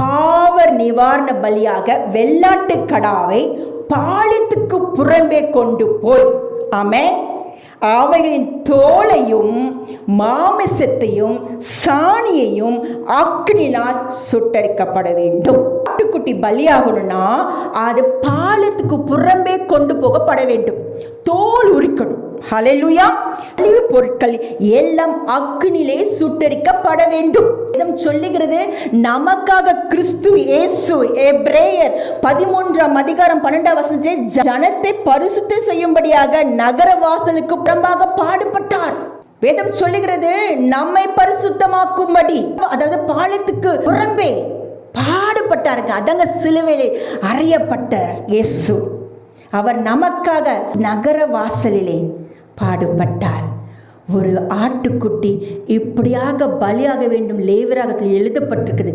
பாவர் நிவாரண பலியாக வெள்ளாட்டு கடாவை பாலித்துக்கு புறம்பே கொண்டு போய். ஆமே அவைகளின் தோலையும் மாமிசத்தையும் சாணியையும் அக்னினால் சுட்டரிக்கப்பட வேண்டும். ஆட்டுக்குட்டி பலியாகணும்னா அது பாலத்துக்கு புறம்பே கொண்டு போகப்பட வேண்டும். தோல் உரிக்கணும். ஹலெலுயா அழிவு பொருட்கள் எல்லாம் அக்னிலே சுட்டரிக்கப்பட வேண்டும். சொல்லுகிறது நமக்காக கிறிஸ்து இயேசு. எப்ரேயர் பதிமூன்றாம் அதிகாரம் பன்னெண்டாம் வசனத்தை ஜனத்தை பரிசுத்த செய்யும்படியாக நகர வாசலுக்கு புறம்பாக பாடுபட்டார். வேதம் சொல்லுகிறது நம்மை பரிசுத்தமாக்கும்படி. அதாவது பாலத்துக்கு புறம்பே பாடுபட்டாருங்க அதங்க சிலுவையிலே அறியப்பட்டார் இயேசு. அவர் நமக்காக நகர வாசலிலே பாடுபட்டார். ஒரு ஆட்டுக்குட்டி இப்படியாக பலியாக வேண்டும் லேவராகத்தில் எழுதப்பட்டிருக்குது